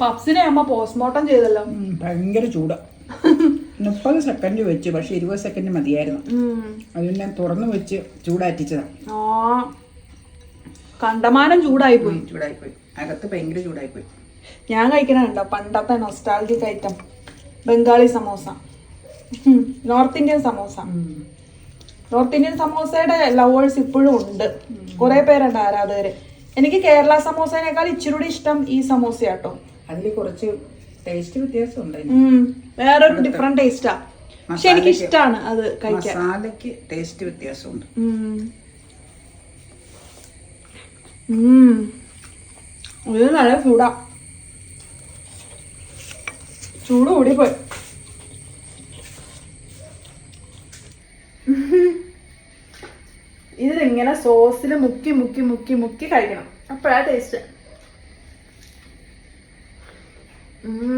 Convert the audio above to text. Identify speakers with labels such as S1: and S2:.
S1: പപ്സിനെ അമ്മ പോസ്റ്റ്മോർട്ടം ചെയ്തല്ലോ
S2: ഭയങ്കര ചൂടാ. മുപ്പത് സെക്കൻഡ് വെച്ച് പക്ഷെ ഇരുപത് സെക്കൻഡ് മതിയായിരുന്നു. അതുകൊണ്ട് ഞാൻ തുറന്നു വെച്ച് ചൂടാറ്റിച്ചതാ.
S1: ആ കണ്ടമാനം ചൂടായി പോയി.
S2: ചൂടായി പോയി അകത്ത് ഭയങ്കര ചൂടായി
S1: പോയി ഞാൻ കഴിക്കണുണ്ടോ പണ്ടത്തെ nostalgic item Bengali samosa. North Indian samosa. North Indian സമോസയുടെ lovers ഇപ്പോഴും ഉണ്ട്. കുറെ പേരുണ്ട് ആരാധകര്. എനിക്ക് കേരള സമോസേനേക്കാൾ ഇച്ചിരി കൂടി ഇഷ്ടം ഈ സമോസ കേട്ടോ
S2: അതിൽ കുറച്ച് ടേസ്റ്റ് വ്യത്യാസം ഉണ്ട്.
S1: ഉം. വേറൊരു ഡിഫറെന്റ് ടേസ്റ്റാ പക്ഷെ എനിക്ക് ഇഷ്ടമാണ് അത് കഴിക്കാൻ.
S2: മസാലയ്ക്ക് ടേസ്റ്റ് വ്യത്യാസമുണ്ട്.
S1: ഇത് നല്ല ചൂടാ. ചൂട് കൂടിപ്പോയി. ഇതിലിങ്ങനെ സോസിൽ മുക്കി മുക്കി മുക്കി മുക്കി കഴിക്കണം. അപ്പോഴാ ടേസ്റ്റ് Mm.